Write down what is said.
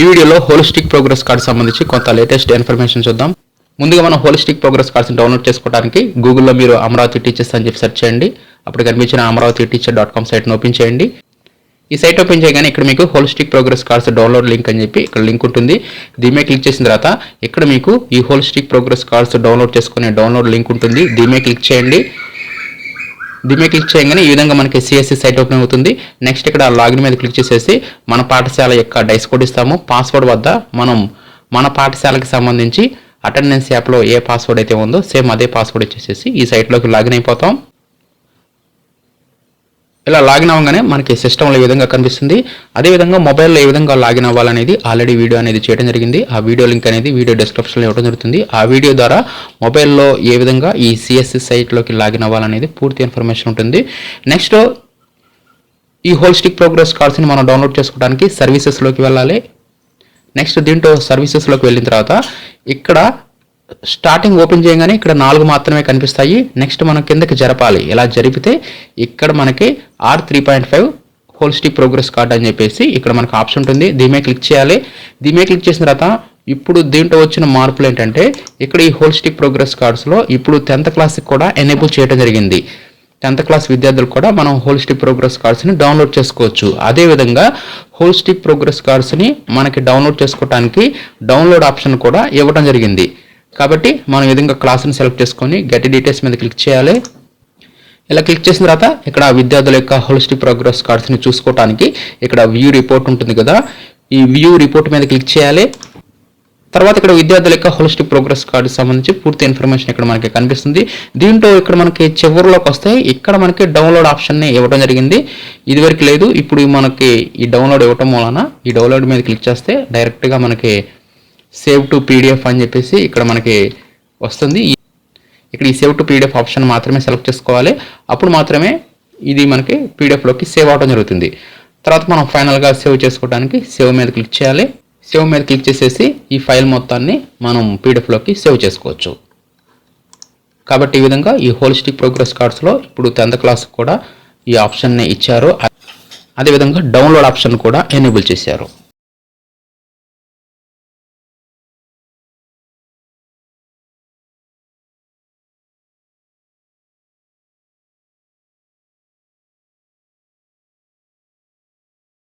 ఈ వీడియోలో holistic progress card సంబంధించి కొంత లేటెస్ట్ ఇన్ఫర్మేషన్ చూద్దాం. ముందుగా మనం హోలిస్టిక్ ప్రోగ్రెస్ కార్డ్స్ డౌన్లోడ్ చేసుకోవడానికి గూగుల్లో మీరు అమరావతి టీచర్స్ అని చెప్పి సెర్చ్ చేయండి. అప్పుడు కనిపించిన అమరావతి టీచర్ డాట్ కామ్ సైట్ని ఓపెన్ చేయండి. ఈ సైట్ ఓపెన్ చేయగానే ఇక్కడ మీకు holistic progress cards download link అని చెప్పి ఇక్కడ లింక్ ఉంటుంది. దీని మీద క్లిక్ చేసిన తర్వాత ఇక్కడ మీకు ఈ హోలిస్టిక్ ప్రోగ్రెస్ కార్డ్స్ డౌన్లోడ్ చేసుకునే డౌన్లోడ్ లింక్ ఉంటుంది. దీని మీద క్లిక్ చేయండి. దీని క్లిక్ చేయగానే ఈ విధంగా మనకి సిఎస్సి సైట్ ఓపెన్ అవుతుంది. నెక్స్ట్ ఇక్కడ లాగిన్ మీద క్లిక్ చేసేసి మన పాఠశాల యొక్క డైస్ కోడ్ ఇస్తాము. పాస్వర్డ్ వద్ద మనం మన పాఠశాలకి సంబంధించి అటెండెన్స్ యాప్లో ఏ పాస్వర్డ్ అయితే ఉందో సేమ్ అదే పాస్వర్డ్ ఇచ్చేసేసి ఈ సైట్లోకి లాగిన్ అయిపోతాం. ఇలా లాగిన్ అవ్వగానే మనకి సిస్టంలో ఈ విధంగా కనిపిస్తుంది? అదేవిధంగా మొబైల్లో ఏ విధంగా లాగిన్ అవ్వాలనేది ఆల్రెడీ వీడియో అనేది చేయడం జరిగింది. ఆ వీడియో లింక్ అనేది వీడియో డిస్క్రిప్షన్లో ఇవ్వడం జరుగుతుంది. ఆ వీడియో ద్వారా మొబైల్లో ఏ విధంగా ఈ సిఎస్సి సైట్లోకి లాగిన్ అవ్వాలనేది పూర్తి ఇన్ఫర్మేషన్ ఉంటుంది. నెక్స్ట్ ఈ హోల్స్టిక్ ప్రోగ్రెస్ కార్డ్స్ని మనం డౌన్లోడ్ చేసుకోవడానికి సర్వీసెస్లోకి వెళ్ళాలి. నెక్స్ట్ దీంట్లో సర్వీసెస్లోకి వెళ్ళిన తర్వాత ఇక్కడ స్టార్టింగ్ ఓపెన్ చేయగానే ఇక్కడ నాలుగు మాత్రమే కనిపిస్తాయి. నెక్స్ట్ మనం కిందకి జరపాలి. ఇలా జరిపితే ఇక్కడ మనకి R three point five holistic progress card అని చెప్పేసి ఇక్కడ మనకు ఆప్షన్ ఉంటుంది. దీమే క్లిక్ చేయాలి. దీమే క్లిక్ చేసిన తర్వాత ఇప్పుడు దీంట్లో వచ్చిన మార్పులు ఏంటంటే ఇక్కడ ఈ హోల్స్టిక్ ప్రోగ్రెస్ కార్డ్స్లో ఇప్పుడు టెన్త్ క్లాస్కి కూడా ఎనేబుల్ చేయడం జరిగింది. టెన్త్ క్లాస్ విద్యార్థులు కూడా మనం హోల్స్టిక్ ప్రోగ్రెస్ కార్డ్స్ని డౌన్లోడ్ చేసుకోవచ్చు. అదేవిధంగా హోల్స్టిక్ ప్రోగ్రెస్ కార్డ్స్ని మనకి డౌన్లోడ్ చేసుకోవడానికి డౌన్లోడ్ ఆప్షన్ కూడా ఇవ్వడం జరిగింది. కాబట్టి మనం విధంగా క్లాస్ని సెలెక్ట్ చేసుకొని గెట్ డీటెయిల్స్ మీద క్లిక్ చేయాలి. ఇలా క్లిక్ చేసిన తర్వాత ఇక్కడ విద్యార్థుల యొక్క హోలిస్టిక్ ప్రోగ్రెస్ కార్డ్స్ని చూసుకోవడానికి ఇక్కడ వ్యూ రిపోర్ట్ ఉంటుంది కదా. ఈ వ్యూ రిపోర్ట్ మీద క్లిక్ చేయాలి. తర్వాత ఇక్కడ విద్యార్థుల యొక్క హోలిస్టిక్ ప్రోగ్రెస్ కార్డు సంబంధించి పూర్తి ఇన్ఫర్మేషన్ ఇక్కడ మనకి కనిపిస్తుంది. దీంట్లో ఇక్కడ మనకి చివరిలోకి వస్తే ఇక్కడ మనకి డౌన్లోడ్ ఆప్షన్ని ఇవ్వడం జరిగింది. ఇదివరకు లేదు. ఇప్పుడు మనకి ఈ డౌన్లోడ్ ఇవ్వటం వలన ఈ డౌన్లోడ్ మీద క్లిక్ చేస్తే డైరెక్ట్గా మనకి సేవ్ టు పీడిఎఫ్ అని చెప్పేసి ఇక్కడ మనకి వస్తుంది. ఇక్కడ ఈ సేవ్ టు పీడిఎఫ్ ఆప్షన్ మాత్రమే సెలెక్ట్ చేసుకోవాలి. అప్పుడు మాత్రమే ఇది మనకి పీడిఎఫ్లోకి సేవ్ అవడం జరుగుతుంది. తర్వాత మనం ఫైనల్గా సేవ్ చేసుకోవడానికి సేవ్ మీద క్లిక్ చేయాలి. సేవ్ మీద క్లిక్ చేసేసి ఈ ఫైల్ మొత్తాన్ని మనం పీడిఎఫ్లోకి సేవ్ చేసుకోవచ్చు. కాబట్టి ఈ విధంగా ఈ హోలిస్టిక్ ప్రోగ్రెస్ కార్డ్స్లో ఇప్పుడు టెన్త్ క్లాస్ కూడా ఈ ఆప్షన్ని ఇచ్చారు. అదేవిధంగా డౌన్లోడ్ ఆప్షన్ కూడా ఎనేబుల్ చేశారు.